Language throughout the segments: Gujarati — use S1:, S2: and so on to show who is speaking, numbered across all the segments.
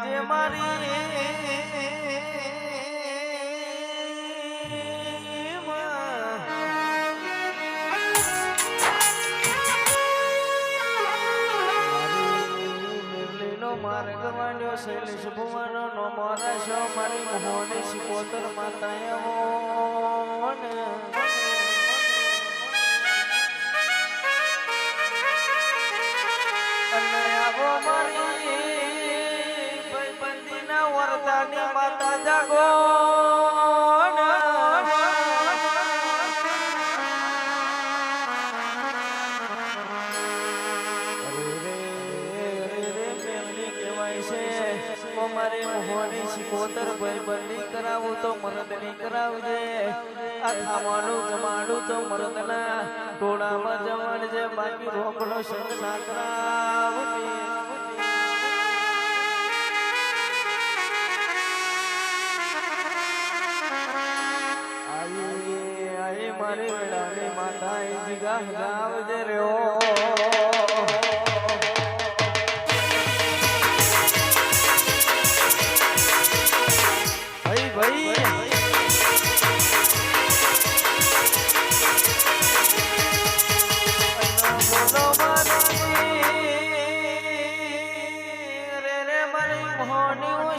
S1: મેલજે મારી માર્ગ માંડ્યો શૈલેષ ભુવાનો નો મોરાશો મારી મોહની શિકોતર માતાએ મોને અને આવો મારી મારે મોહની શિકોતર ભાઈબંધી કરાવું તો મરદની કરાવજે. આ ખાવાનું જમાડું તો મરદના ટોળામાં જમાડજે. બાકી રોકડો સંગ ના આઈ મારી વેળાની માતા જીગા ગાવજે રહ્યો.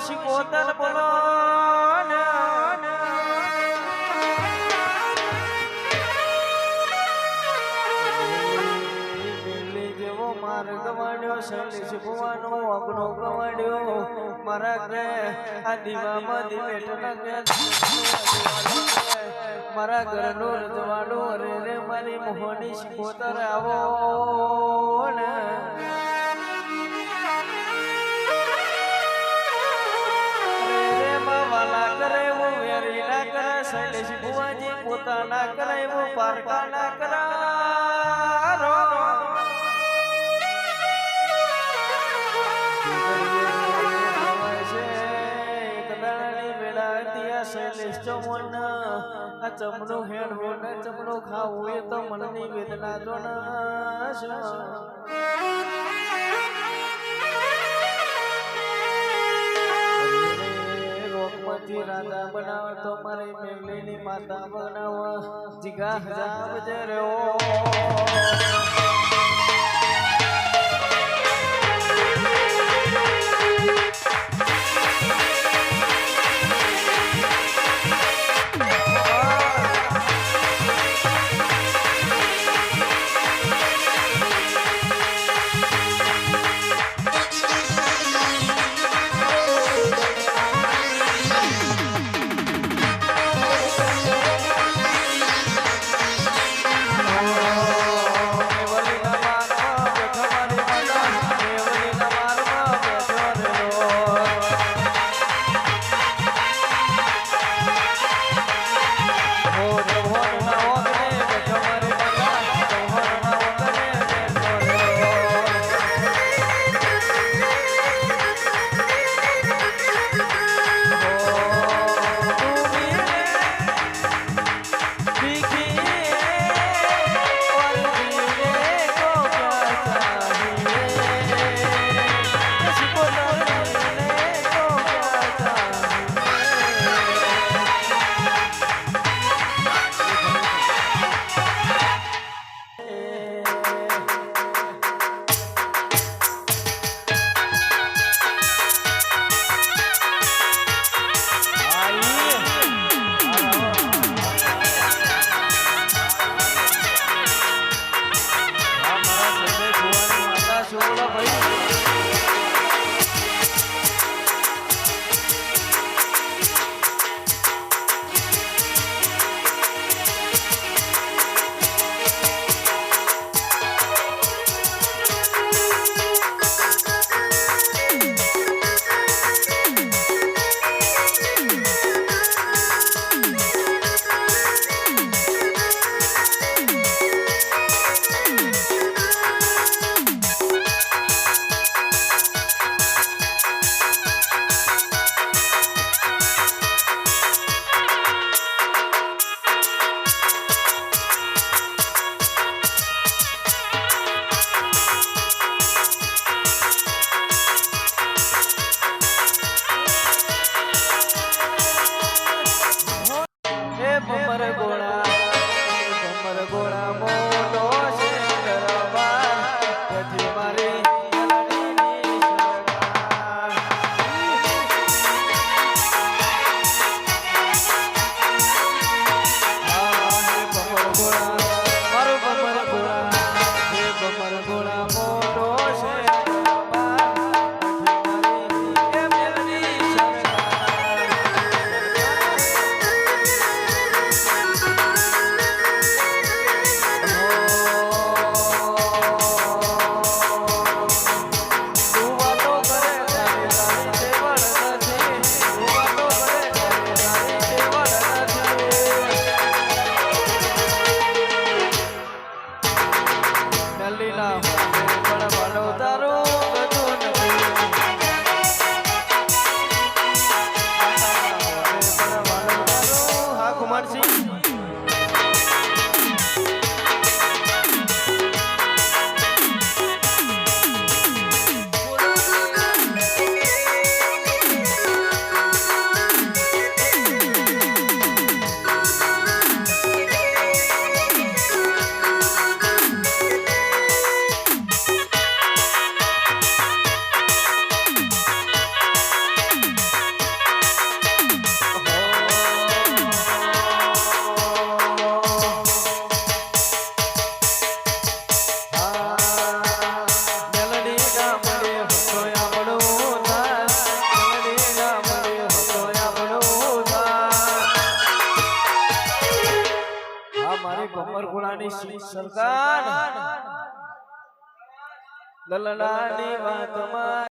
S1: શિકોતર બોલો જેવો શૈલેષ ભુવાનો મારા ઘરે આ મારા ઘરનો રજવાડો અરે રે મારી મોહની શિકોતર આવો ને. કરે હું વેરી ના કરે, શૈલેષ ભુવાજી પોતાના કરે, હું પારકા ચમડું હેડવો ને ચમડું ખાવું એ તો મનની વેદના જો રોગમાંથી રાજા બનાવો, તો મારી મેઘલીની માતા બનાવો. જીગા હજાબ રહ્યો. શીખ સરકાર લલડાની વાતમાં